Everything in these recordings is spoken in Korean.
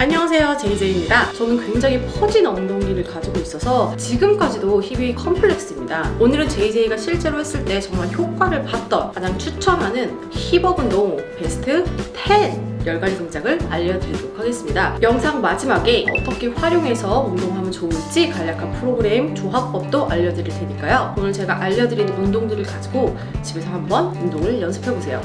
안녕하세요 제이제이입니다. 저는 굉장히 퍼진 엉덩이를 가지고 있어서 지금까지도 힙이 컴플렉스입니다. 오늘은 제이제이가 실제로 했을 때 정말 효과를 봤던 가장 추천하는 힙업 운동 베스트 10 10가지 동작을 알려드리도록 하겠습니다. 영상 마지막에 어떻게 활용해서 운동하면 좋을지 간략한 프로그램 조합법도 알려드릴 테니까요. 오늘 제가 알려드린 운동들을 가지고 집에서 한번 운동을 연습해보세요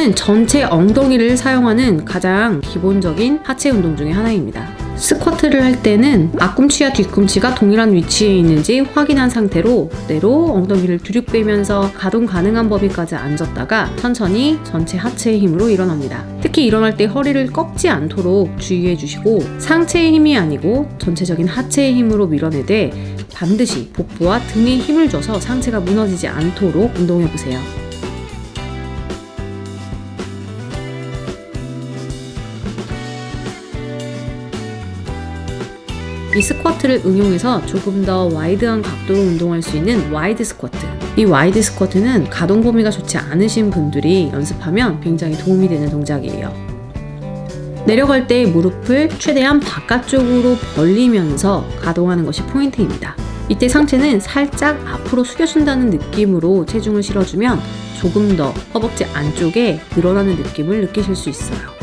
스쿼트는 전체 엉덩이를 사용하는 가장 기본적인 하체 운동 중의 하나입니다. 스쿼트를 할 때는 앞꿈치와 뒤꿈치가 동일한 위치에 있는지 확인한 상태로 그대로 엉덩이를 뒤로 빼면서 가동 가능한 범위까지 앉았다가 천천히 전체 하체의 힘으로 일어납니다. 특히 일어날 때 허리를 꺾지 않도록 주의해 주시고 상체의 힘이 아니고 전체적인 하체의 힘으로 밀어내되 반드시 복부와 등에 힘을 줘서 상체가 무너지지 않도록 운동해 보세요. 이 스쿼트를 응용해서 조금 더 와이드한 각도로 운동할 수 있는 와이드 스쿼트. 이 와이드 스쿼트는 가동 범위가 좋지 않으신 분들이 연습하면 굉장히 도움이 되는 동작이에요. 내려갈 때 무릎을 최대한 바깥쪽으로 벌리면서 가동하는 것이 포인트입니다. 이때 상체는 살짝 앞으로 숙여준다는 느낌으로 체중을 실어주면 조금 더 허벅지 안쪽에 늘어나는 느낌을 느끼실 수 있어요.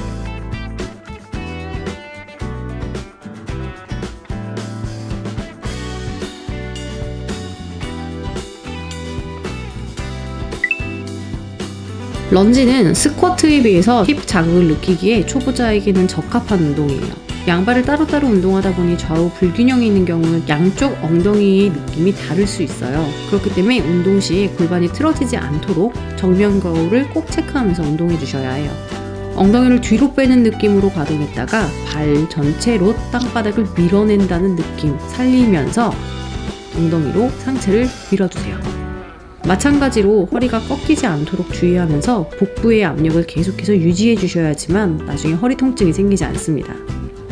런지는 스쿼트에 비해서 힙 자극을 느끼기에 초보자에게는 적합한 운동이에요. 양발을 따로따로 운동하다 보니 좌우 불균형이 있는 경우는 양쪽 엉덩이의 느낌이 다를 수 있어요. 그렇기 때문에 운동 시에 골반이 틀어지지 않도록 정면 거울을 꼭 체크하면서 운동해 주셔야 해요. 엉덩이를 뒤로 빼는 느낌으로 가동했다가 발 전체로 땅바닥을 밀어낸다는 느낌 살리면서 엉덩이로 상체를 밀어주세요. 마찬가지로 허리가 꺾이지 않도록 주의하면서 복부의 압력을 계속해서 유지해 주셔야지만 나중에 허리 통증이 생기지 않습니다.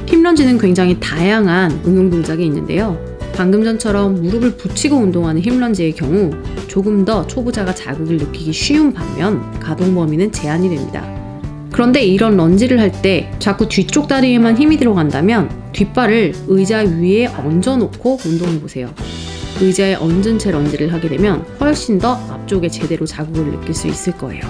힙런지는 굉장히 다양한 응용 동작이 있는데요. 방금 전처럼 무릎을 붙이고 운동하는 힙런지의 경우 조금 더 초보자가 자극을 느끼기 쉬운 반면 가동 범위는 제한이 됩니다. 그런데 이런 런지를 할 때 자꾸 뒤쪽 다리에만 힘이 들어간다면 뒷발을 의자 위에 얹어놓고 운동해 보세요. 의자에 얹은 채 런지를 하게 되면 훨씬 더 앞쪽에 제대로 자극을 느낄 수 있을 거예요.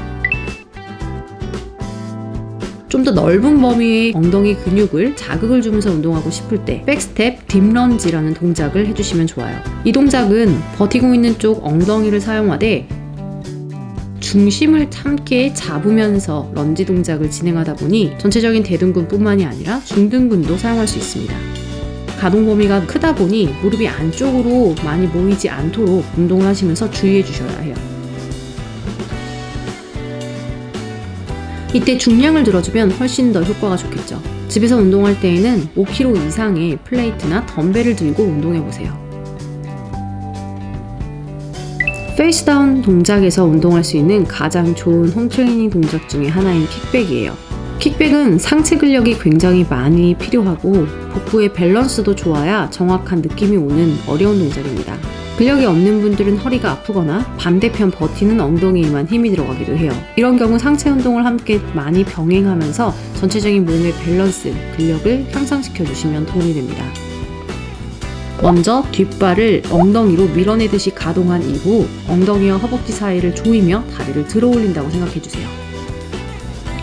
좀더 넓은 범위의 엉덩이 근육을 자극을 주면서 운동하고 싶을 때 백스텝 딥런지라는 동작을 해주시면 좋아요. 이 동작은 버티고 있는 쪽 엉덩이를 사용하되 중심을 함께 잡으면서 런지 동작을 진행하다 보니 전체적인 대둔근뿐만이 아니라 중둔근도 사용할 수 있습니다. 가동 범위가 크다 보니 무릎이 안쪽으로 많이 모이지 않도록 운동을 하시면서 주의해 주셔야 해요. 이때 중량을 들어주면 훨씬 더 효과가 좋겠죠. 집에서 운동할 때에는 5kg 이상의 플레이트나 덤벨을 들고 운동해 보세요. 페이스다운 동작에서 운동할 수 있는 가장 좋은 홈트레이닝 동작 중에 하나인 킥백이에요. 킥백은 상체 근력이 굉장히 많이 필요하고 복부의 밸런스도 좋아야 정확한 느낌이 오는 어려운 동작입니다. 근력이 없는 분들은 허리가 아프거나 반대편 버티는 엉덩이에만 힘이 들어가기도 해요. 이런 경우 상체 운동을 함께 많이 병행하면서 전체적인 몸의 밸런스, 근력을 향상시켜 주시면 도움이 됩니다. 먼저 뒷발을 엉덩이로 밀어내듯이 가동한 이후 엉덩이와 허벅지 사이를 조이며 다리를 들어 올린다고 생각해 주세요.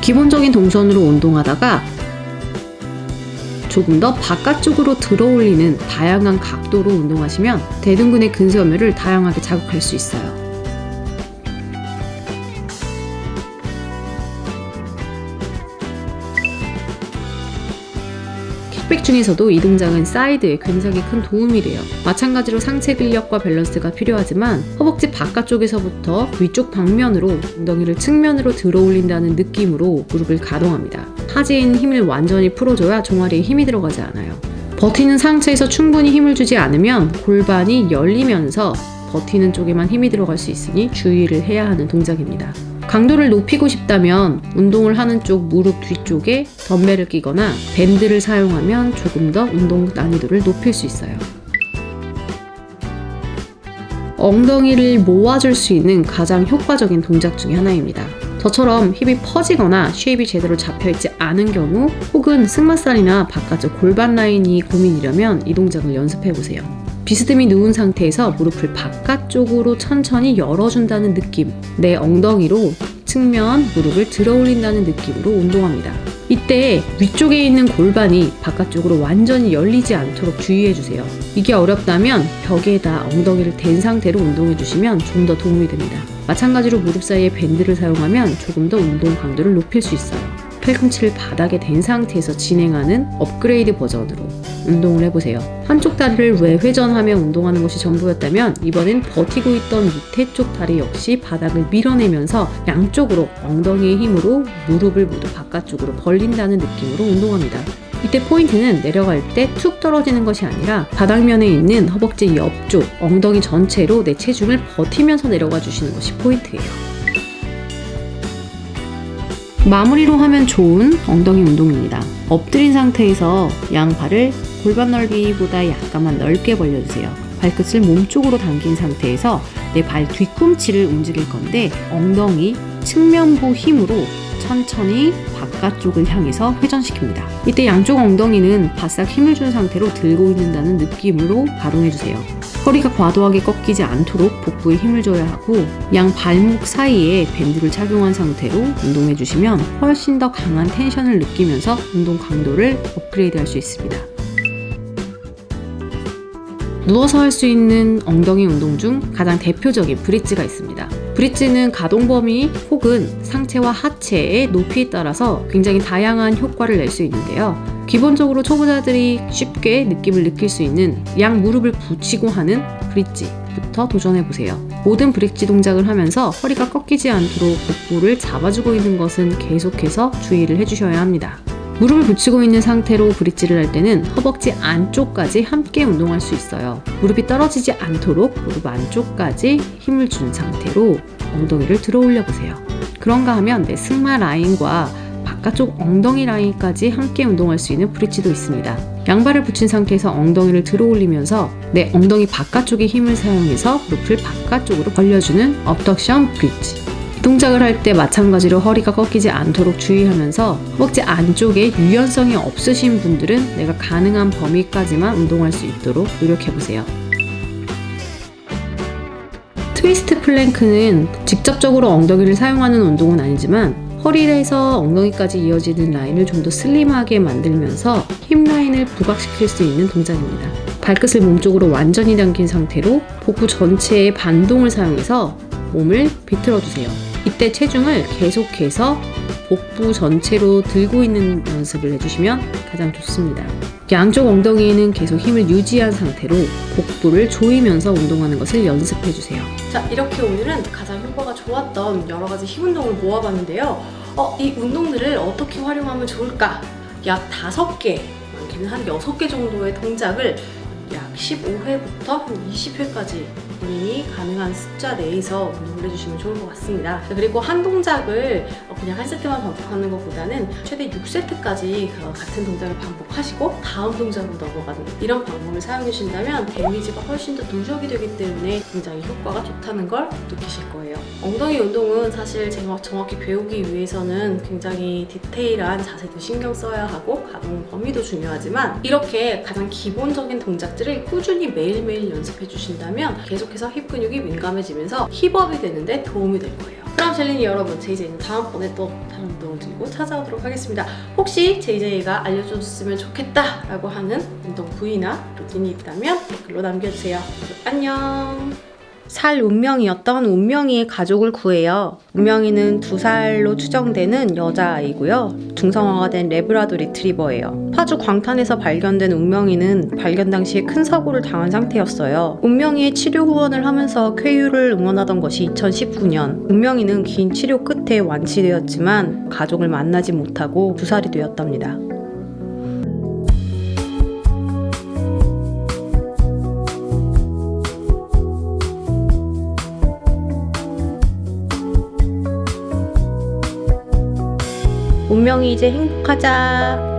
기본적인 동선으로 운동하다가 조금 더 바깥쪽으로 들어 올리는 다양한 각도로 운동하시면 대둔근의 근섬유를 다양하게 자극할 수 있어요. 킥백 중에서도 이 동작은 사이드에 굉장히 큰 도움이 돼요. 마찬가지로 상체 근력과 밸런스가 필요하지만 허벅지 바깥쪽에서부터 위쪽 방면으로 엉덩이를 측면으로 들어 올린다는 느낌으로 무릎을 가동합니다. 있는 힘을 완전히 풀어줘야 종아리에 힘이 들어가지 않아요. 버티는 상체에서 충분히 힘을 주지 않으면 골반이 열리면서 버티는 쪽에만 힘이 들어갈 수 있으니 주의를 해야 하는 동작입니다. 강도를 높이고 싶다면 운동을 하는 쪽 무릎 뒤쪽에 덤벨을 끼거나 밴드를 사용하면 조금 더 운동 난이도를 높일 수 있어요. 엉덩이를 모아줄 수 있는 가장 효과적인 동작 중의 하나입니다. 저처럼 힙이 퍼지거나 쉐입이 제대로 잡혀있지 않은 경우 혹은 승마살이나 바깥쪽 골반 라인이 고민이라면 이 동작을 연습해보세요. 비스듬히 누운 상태에서 무릎을 바깥쪽으로 천천히 열어준다는 느낌, 내 엉덩이로 측면 무릎을 들어 올린다는 느낌으로 운동합니다. 이때 위쪽에 있는 골반이 바깥쪽으로 완전히 열리지 않도록 주의해주세요. 이게 어렵다면 벽에다 엉덩이를 댄 상태로 운동해주시면 좀 더 도움이 됩니다. 마찬가지로 무릎 사이에 밴드를 사용하면 조금 더 운동 강도를 높일 수 있어요. 팔꿈치를 바닥에 댄 상태에서 진행하는 업그레이드 버전으로 운동을 해보세요. 한쪽 다리를 왜 회전하며 운동하는 것이 전부였다면 이번엔 버티고 있던 밑에 쪽 다리 역시 바닥을 밀어내면서 양쪽으로 엉덩이의 힘으로 무릎을 모두 바깥쪽으로 벌린다는 느낌으로 운동합니다. 이때 포인트는 내려갈 때 툭 떨어지는 것이 아니라 바닥면에 있는 허벅지 옆쪽, 엉덩이 전체로 내 체중을 버티면서 내려가 주시는 것이 포인트예요. 마무리로 하면 좋은 엉덩이 운동입니다. 엎드린 상태에서 양발을 골반 넓이보다 약간만 넓게 벌려주세요. 발끝을 몸쪽으로 당긴 상태에서 내 발 뒤꿈치를 움직일 건데 엉덩이 측면부 힘으로 천천히 바깥쪽을 향해서 회전시킵니다. 이때 양쪽 엉덩이는 바싹 힘을 준 상태로 들고 있는다는 느낌으로 가동해주세요. 허리가 과도하게 꺾이지 않도록 복부에 힘을 줘야 하고 양 발목 사이에 밴드를 착용한 상태로 운동해 주시면 훨씬 더 강한 텐션을 느끼면서 운동 강도를 업그레이드 할 수 있습니다. 누워서 할 수 있는 엉덩이 운동 중 가장 대표적인 브릿지가 있습니다. 브릿지는 가동 범위 혹은 상체와 하체의 높이에 따라서 굉장히 다양한 효과를 낼 수 있는데요. 기본적으로 초보자들이 쉽게 느낌을 느낄 수 있는 양 무릎을 붙이고 하는 브릿지부터 도전해 보세요. 모든 브릿지 동작을 하면서 허리가 꺾이지 않도록 복부를 잡아주고 있는 것은 계속해서 주의를 해주셔야 합니다. 무릎을 붙이고 있는 상태로 브릿지를 할 때는 허벅지 안쪽까지 함께 운동할 수 있어요. 무릎이 떨어지지 않도록 무릎 안쪽까지 힘을 준 상태로 엉덩이를 들어 올려 보세요. 그런가 하면 내 승마 라인과 바깥쪽 엉덩이 라인까지 함께 운동할 수 있는 브릿지도 있습니다. 양발을 붙인 상태에서 엉덩이를 들어 올리면서 내 엉덩이 바깥쪽에 힘을 사용해서 무릎을 바깥쪽으로 벌려주는 업덕션 브릿지. 이 동작을 할 때 마찬가지로 허리가 꺾이지 않도록 주의하면서 허벅지 안쪽에 유연성이 없으신 분들은 내가 가능한 범위까지만 운동할 수 있도록 노력해 보세요. 트위스트 플랭크는 직접적으로 엉덩이를 사용하는 운동은 아니지만 허리에서 엉덩이까지 이어지는 라인을 좀 더 슬림하게 만들면서 힙 라인을 부각시킬 수 있는 동작입니다. 발끝을 몸쪽으로 완전히 당긴 상태로 복부 전체의 반동을 사용해서 몸을 비틀어 주세요. 이때 체중을 계속해서 복부 전체로 들고 있는 연습을 해주시면 가장 좋습니다. 양쪽 엉덩이에는 계속 힘을 유지한 상태로 복부를 조이면서 운동하는 것을 연습해 주세요. 자, 이렇게 오늘은 가장 효과가 좋았던 여러 가지 힙 운동을 모아봤는데요. 어, 이 운동들을 어떻게 활용하면 좋을까? 약 5개, 많게는 한 6개 정도의 동작을 약 15회부터 한 20회까지 본인이 가능한 숫자 내에서 운동을 해주시면 좋을 것 같습니다. 그리고 한 동작을 그냥 한 세트만 반복하는 것보다는 최대 6세트까지 같은 동작을 반복하시고 다음 동작으로 넘어가는 이런 방법을 사용해 주신다면 데미지가 훨씬 더 누적이 되기 때문에 굉장히 효과가 좋다는 걸 느끼실 거예요. 엉덩이 운동은 사실 정확히 배우기 위해서는 굉장히 디테일한 자세도 신경 써야 하고 가동 범위도 중요하지만 이렇게 가장 기본적인 동작들을 꾸준히 매일매일 연습해 주신다면 계속해서 힙 근육이 민감해지면서 힙업이 되는데 도움이 될 거예요. 그럼 젤리니 여러분, 제이제이는 다음번에 또 다른 운동을 들고 찾아오도록 하겠습니다. 혹시 제이제이가 알려줬으면 좋겠다 라고 하는 운동 부위나 루틴이 있다면 댓글로 남겨주세요. 안녕! 살 운명이었던 운명이의 가족을 구해요. 운명이는 두 살로 추정되는 여자아이고요. 중성화가 된 레브라도 리트리버예요. 파주 광탄에서 발견된 운명이는 발견 당시에 큰 사고를 당한 상태였어요. 운명이의 치료 후원을 하면서 쾌유를 응원하던 것이 2019년. 운명이는 긴 치료 끝에 완치되었지만 가족을 만나지 못하고 두 살이 되었답니다. 운명이 이제 행복하자.